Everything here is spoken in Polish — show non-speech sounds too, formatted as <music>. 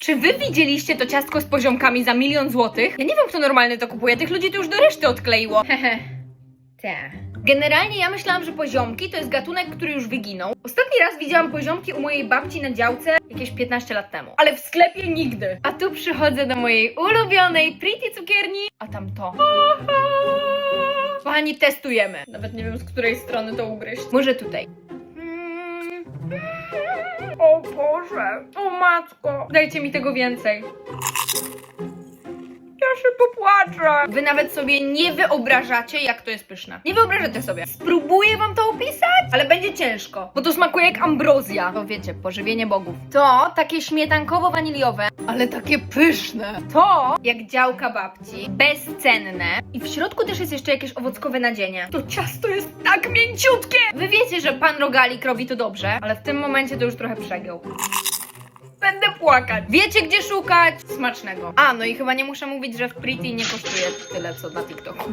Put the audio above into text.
Czy wy widzieliście to ciastko z poziomkami za milion złotych? Ja nie wiem, kto normalny to kupuje. Tych ludzi to już do reszty odkleiło. <laughs> Hehe. Te. Generalnie ja myślałam, że poziomki to jest gatunek, który już wyginął. Ostatni raz widziałam poziomki u mojej babci na działce jakieś 15 lat temu. Ale w sklepie nigdy. A tu przychodzę do mojej ulubionej Pretty cukierni, a tam to. Kochani, testujemy. Nawet nie wiem, z której strony to ugryźć. Może tutaj. Mm. O Boże, o matko. Dajcie mi tego więcej. Ja się popłaczę. Wy nawet sobie nie wyobrażacie, jak to jest pyszne. Nie wyobrażacie sobie. Spróbuję wam to opisać, ale będzie ciężko, bo to smakuje jak ambrozja. To wiecie, pożywienie bogów. To takie śmietankowo-waniliowe, ale takie pyszne. To jak działka babci, bezcenne. I w środku też jest jeszcze jakieś owockowe nadzienie. To ciasto jest tak mięciutkie. Wy wiecie, że pan Rogalik robi to dobrze, ale w tym momencie to już trochę przegiął. Będę płakać. Wiecie, gdzie szukać? Smacznego. A, no i chyba nie muszę mówić, że w Pretty nie kosztuje tyle, co na TikToku.